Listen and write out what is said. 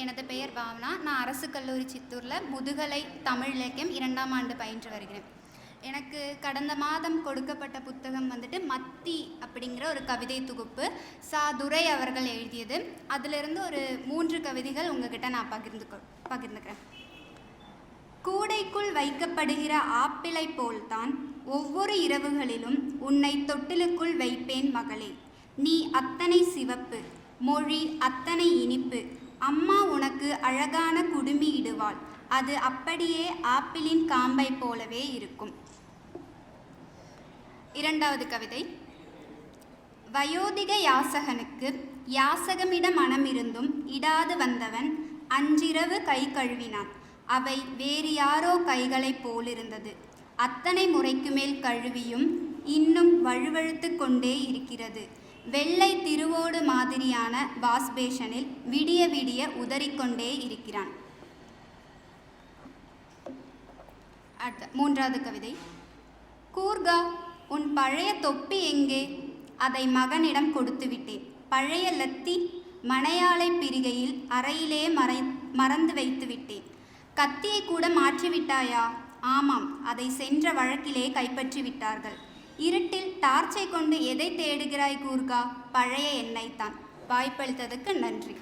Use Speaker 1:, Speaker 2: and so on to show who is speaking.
Speaker 1: எனது பெயர் பாவனா. நான் அரசு கல்லூரி சித்தூரில் முதுகலை தமிழ் இலக்கியம் இரண்டாம் ஆண்டு பயின்று வருகிறேன். எனக்கு கடந்த மாதம் கொடுக்கப்பட்ட புத்தகம் வந்துட்டு மத்தி அப்படிங்கிற ஒரு கவிதை தொகுப்பு. சா. துரை அவர்கள் எழுதியது. அதிலிருந்து ஒரு மூன்று கவிதைகள் உங்ககிட்ட நான் பகிர்ந்து பகிர்ந்துக்கிறேன். கூடைக்குள் வைக்கப்படுகிற ஆப்பிளை போல்தான் ஒவ்வொரு இரவுகளிலும் உன்னை தொட்டிலுக்குள் வைப்பேன் மகளே. நீ அத்தனை சிவப்பு மொழி அத்தனை இனிப்பு அம்மா உனக்கு அழகான குடுமி இடுவாள். அது அப்படியே ஆப்பிளின் காம்பை போலவே இருக்கும். இரண்டாவது கவிதை. வயோதிக யாசகனுக்கு யாசகமிட மனமிருந்தும் இடாது வந்தவன் அன்றிரவு கை கழுவினான். அவை வேறு யாரோ கைகளைப் போலிருந்தது. அத்தனை முறைக்கு மேல் கழுவியும் இன்னும் வழுவழுத்து கொண்டே இருக்கிறது. வெள்ளை திருவோடு மாதிரியான வாஸ்பேஷனில் விடிய விடிய உதறிக்கொண்டே இருக்கிறான். அடுத்த மூன்றாவது கவிதை. கூர்கா உன் பழைய தொப்பி எங்கே? அதை மகனிடம் கொடுத்து விட்டேன். பழைய லத்தி மனையாளை பிரிகையில் அறையிலே மறை மறந்து வைத்து விட்டேன். கத்தியை கூட மாற்றிவிட்டாயா ஆமாம் அதை சென்ற வழக்கிலே கைப்பற்றி விட்டார்கள். இருட்டில் டார்ச்சை கொண்டு எதை தேடுகிறாய் கூர்கா? பழைய எண்ணெய்தான் வாய்ப்பளித்ததுக்கு நன்றி.